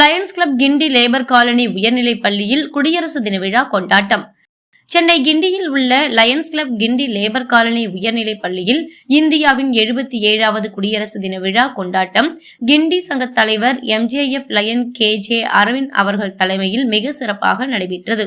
Lions club Guindy labour colony உயர்நிலைப் பள்ளியில் குடியரசு தின விழா கொண்டாட்டம். சென்னை கிண்டியில் உள்ள Lions club Guindy labour colony உயர்நிலைப் பள்ளியில் இந்தியாவின் எழுபத்தி ஏழாவது குடியரசு தின விழா கொண்டாட்டம். கிண்டி சங்க தலைவர் MJF lion K J Aravind அவர்கள் தலைமையில் மிக சிறப்பாக நடைபெற்றது.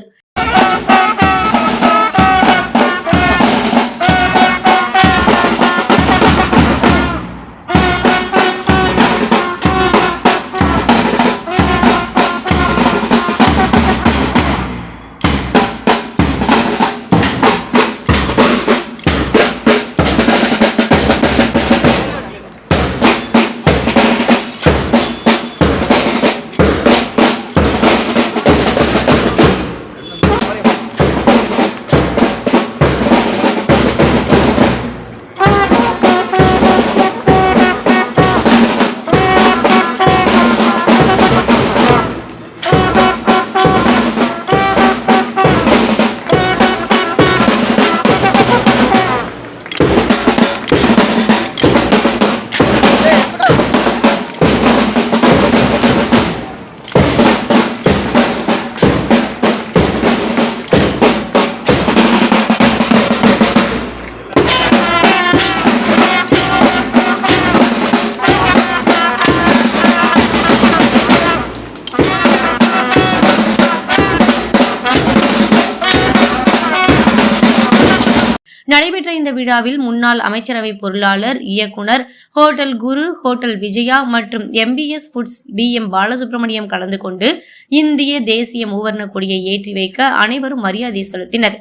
நடைபெற்ற இந்த விழாவில் முன்னாள் அமைச்சரவை பொருளாளர் இயக்குனர் ஹோட்டல் குரு ஹோட்டல் விஜயா மற்றும் MPS foods P M Balasubramaniam கலந்து கொண்டு இந்திய தேசிய மூவர்ண கொடியை ஏற்றி வைக்க அனைவரும் மரியாதை செலுத்தினர்.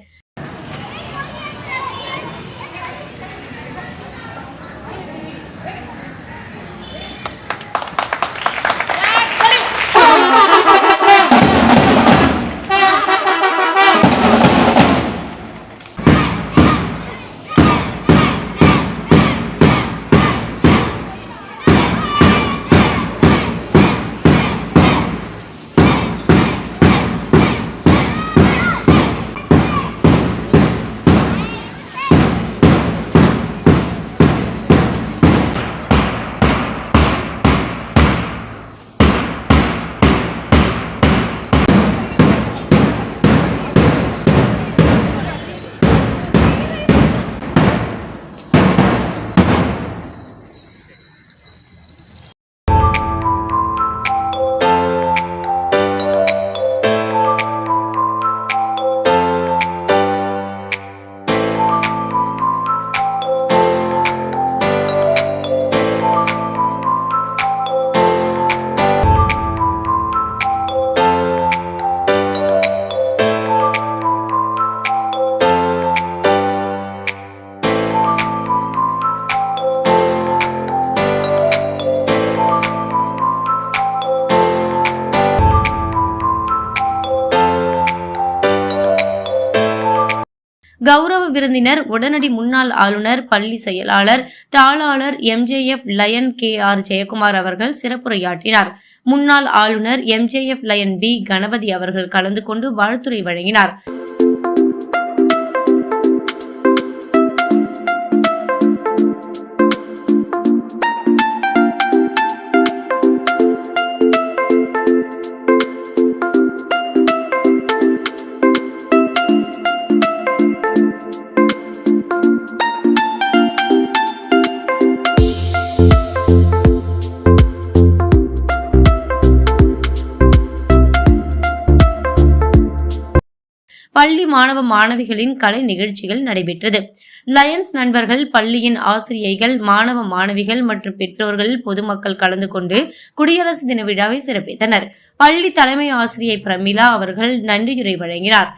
விருந்தினர் உடனடி முன்னாள் ஆளுநர் பள்ளி செயலாளர் தாளாளர் MJF lion K R Jayakumar அவர்கள் சிறப்புரையாற்றினார். முன்னாள் ஆளுநர் எம்ஜேஎஃப் லயன் பி கணபதி அவர்கள் கலந்து கொண்டு வாழ்த்துரை வழங்கினார். பள்ளி மாணவ மாணவிகளின் கலை நிகழ்ச்சிகள் நடைபெற்றது. லயன்ஸ் நண்பர்கள் பள்ளியின் ஆசிரியைகள் மாணவ மாணவிகள் மற்றும் பெற்றோர்கள் பொதுமக்கள் கலந்து கொண்டு குடியரசு தின விழாவை சிறப்பித்தனர். பள்ளி தலைமை ஆசிரியை பிரமிளா அவர்கள் நன்றியுரை வழங்கினார்.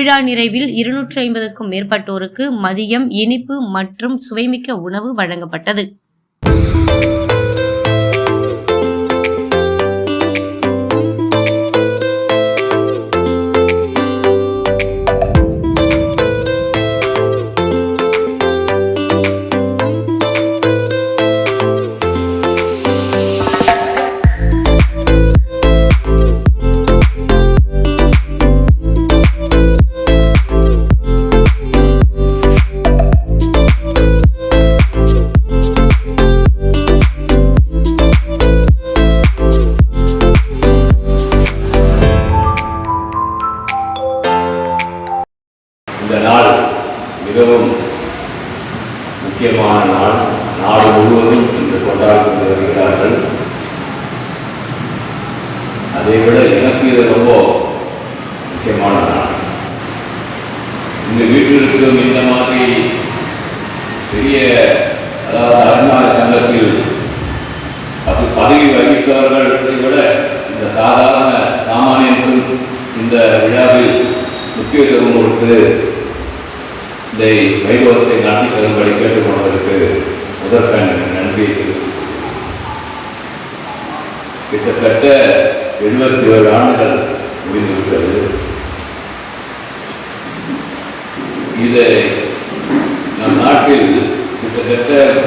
விழா நிறைவில் இருநூற்றி ஐம்பதுக்கும் மேற்பட்டோருக்கு மதியம் இனிப்பு மற்றும் சுவைமிக்க உணவு வழங்கப்பட்டது. இதை வைபவத்தை நாட்டி தரும்படி கேட்டுக்கொண்டதற்கு முதற்கண் நன்றி. கிட்டத்தட்ட எழுபத்தி ஏழு ஆண்டுகள் முடிந்துவிட்டது. இதை நம் நாட்டில் கிட்டத்தட்ட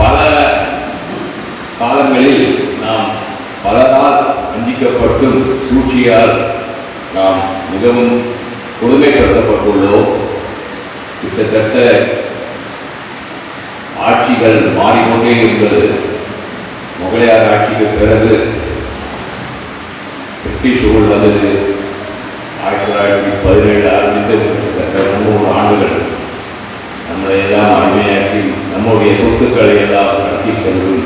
பல காலங்களில் நாம் பலரால் வஞ்சிக்கப்பட்டும் சூழ்ச்சியால் நாம் மிகவும் கொடுமைப்படுத்தப்பட்டுள்ளோம். கிட்டத்தட்ட ஆட்சிகள் மாறிக்கொண்டே இருந்தது. முகலாயர் ஆட்சிக்கு பிறகு பிரிட்டிஷ் ரூல் வந்தது. ஆயிரத்தி தொள்ளாயிரத்தி பதினேழு ஆரம்பித்து கிட்டத்தட்ட முந்நூறு ஆண்டுகள் நம்மளை எல்லாம் அடிமையாக்கி நம்முடைய சொத்துக்களை எல்லாம் நடத்தி செல்லும்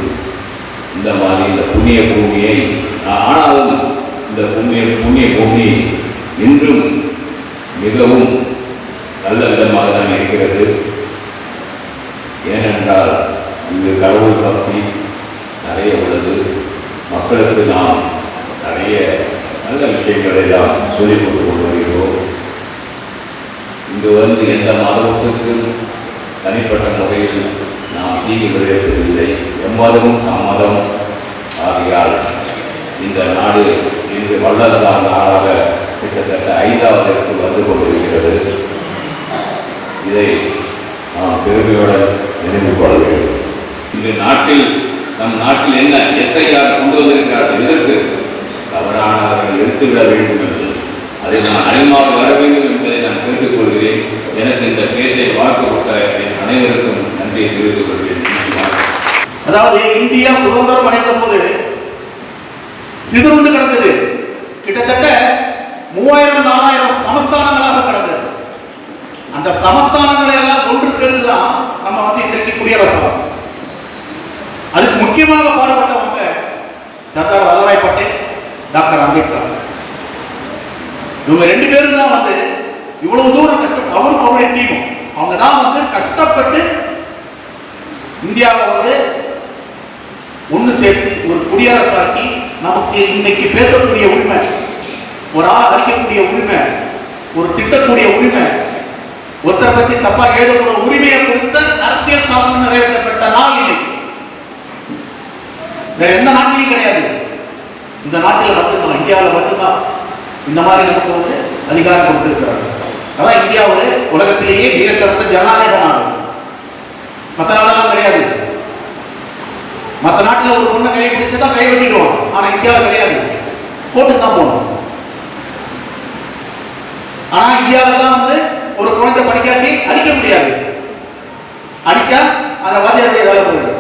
இந்த மாதிரி இந்த புண்ணிய பூமியை ஆனாலும் இந்த புண்ணிய புண்ணிய பூமி இன்றும் மிகவும் நல்ல விதமாக தான் இருக்கிறது. ஏனென்றால் இங்கு கடவுள் பக்தி நிறைய உள்ளது. மக்களுக்கு நாம் நிறைய நல்ல விஷயங்களை எல்லாம் சொல்லிக் கொடுத்து கொண்டு வருகிறோம். இங்கு வந்து எந்த மதத்துக்கும் தனிப்பட்ட முறையில் நாம் தீங்கு விளைவிப்பதில்லை. எம்மதமும் சம்மதம். ஆகியால் இந்த நாடு இன்று வல்லரசான நாடாக கிட்டத்தட்ட ஐந்தாவதற்கு வந்து கொண்டிருக்கிறது. இதை நாம் பெருமையுடன் நினைவு கொள்ள வேண்டும். இந்த நாட்டில் நம் நாட்டில் என்ன எஸ்ஐஆர் கொண்டு வந்திருக்கிறார்கள் எதற்கு தவறானவர்கள் எடுத்துவிட வேண்டும் என்று அதை நான் அனைமாக வர வேண்டும் என்பதை நான் கேட்டுக்கொள்கிறேன் எனக்கு இந்த பேச்சை வாக்கு கொடுத்த என் அனைவருக்கும் நன்றியை தெரிவித்துக் கொள்கிறேன். அதாவது இந்தியா சுதந்திரம் அடைந்த போது சிதறுண்டு கிடந்தது. கிட்டத்தட்ட மூவாயிரம் நாலாயிரம் சமஸ்தானங்களாக கிடந்தது. அந்த சமஸ்தானங்களை எல்லாம் ஒன்று சேர்ந்துதான் நம்ம வந்து இன்றைக்கு குடியரசு அதுக்கு முக்கியமாக பாடுபட்டவங்க சர்தார் வல்லபாய் பட்டேல் டாக்டர் அம்பேத்கர். இவங்க ரெண்டு பேரும் தான் வந்து இவ்வளவு தூரம் கஷ்டம் அவரும் அவருடைய டீமும் அவங்க தான் வந்து கஷ்டப்பட்டு இந்தியாவை வந்து ஒன்று சேர்த்து ஒரு குடியரசாக்கி நமக்கு இன்னைக்கு பேசக்கூடிய உரிமை ஒரு ஆள் அழிக்கக்கூடிய உரிமை ஒரு திட்டக்கூடிய உரிமை ஒருத்தரை பத்தி தப்பா எழுதக்கூடிய உரிமையை கொடுத்த அரசியல் சாசனம் நிறைவேற்றப்பட்ட நாள் இன்னைக்கு வேற எந்த நாட்டிலும் கிடையாது. இந்த நாட்டில் மட்டும்தான் இந்தியாவில் மட்டும்தான் இந்த மாதிரி நமக்கு வந்து அதிகாரம் கொடுத்திருக்கிறாங்க. அதான் இந்தியா ஒரு உலகத்திலேயே மிக சிறந்த ஜனநாயக நாடு மற்ற நாடெல்லாம் கிடையாது. மற்ற நாட்டில் ஒரு பொண்ணை கையை பிடிச்சதா கை வெட்டிடுவோம் ஆனா இந்தியாவில் கிடையாது. போட்டு தான் போகணும். ஆனா இந்தியாவில் தான் வந்து ஒரு குழந்தை படிக்காட்டி அடிக்க முடியாது. அடிச்சா அந்த வாத்தியாருடைய வேலை போயிடும்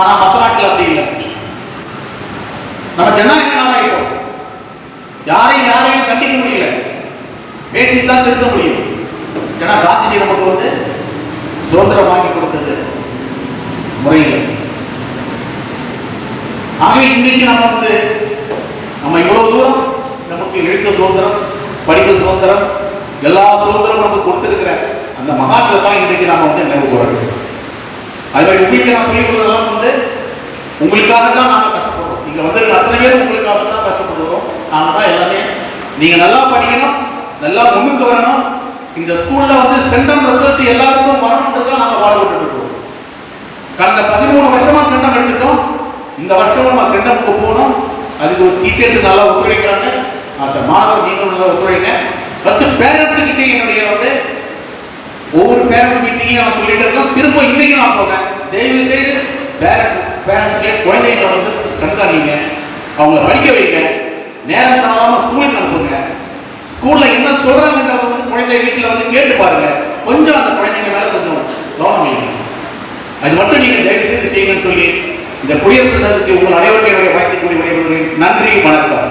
ஆனா மற்ற நாட்டில் அப்படி இல்லை. நம்ம ஜனநாயக நாடாகிட்டோம் யாரையும் யாரையும் கண்டிக்க முடியல. பேசி தான் திருத்த முடியும். ஏன்னா காந்திஜி நமக்கு வந்து சுதந்திரம் வாங்கி கொடுத்தது முறையில். ஆகவே இன்னைக்கு நம்ம வந்து நம்ம இவ்வளவு தூரம் நமக்கு எழுத்த சுதந்திரம் படிக்க சுதந்திரம் எல்லா சுதந்திரமும் நமக்கு கொடுத்திருக்கிற அந்த மகாத்மா தான் இன்றைக்கு நாம வந்து நினைவு கூறணும். அது மாதிரி உங்களுக்கு நான் சொல்லிக் கொடுத்ததெல்லாம் வந்து உங்களுக்காக தான் நாங்கள் கஷ்டப்படுறோம். நீங்கள் வந்து அத்தனை பேரும் உங்களுக்காக தான் கஷ்டப்படுறோம். நாங்கள் தான் எல்லாமே நீங்கள் நல்லா படிக்கணும் நல்லா முன்னுக்கு வரணும். இந்த ஸ்கூலில் வந்து சென்டம் ரிசல்ட் எல்லாருக்கும் வரணுன்றது தான் நாங்கள் பாடுபட்டு இருக்கோம். கடந்த பதிமூணு வருஷமாக சென்டம் எடுத்துட்டோம். இந்த வருஷம் நம்ம சென்டமுக்கு போகணும். அதுக்கு ஒரு டீச்சர்ஸ் நல்லா ஒத்துழைக்கிறாங்க. சார் மாணவர் நீங்களும் நல்லா ஒத்துழைங்க. ஃபர்ஸ்ட் பேரண்ட்ஸ் மீட்டிங் என்னுடைய வந்து ஒவ்வொரு பேரண்ட்ஸ் மீட்டிங்கையும் நான் சொல்லிட்டு இருக்கோம் திரும்ப இன்னைக்கு நான் சொல்றேன். தயவு செய்து பேரண்ட் பேரண்ட்ஸ்க்கு குழந்தைங்களை வந்து கண்காணிங்க. அவங்கள படிக்க வைங்க. நேரம் தவறாம ஸ்கூலுக்கு அனுப்புங்க. ஸ்கூலில் என்ன சொல்றாங்கன்றத வந்து குழந்தை வீட்டில் வந்து கேட்டு பாருங்க. கொஞ்சம் அந்த குழந்தைங்க மேலே கொஞ்சம் கவனம் வைங்க. அது மட்டும் நீங்கள் தயவு செய்து செய்யுங்கன்னு சொல்லி இந்த குடியரசு தினத்துக்கு உங்கள் அனைவருக்கும் என்னுடைய வாழ்க்கை கூறி விடைபெறுகிறேன். நன்றி வணக்கம்.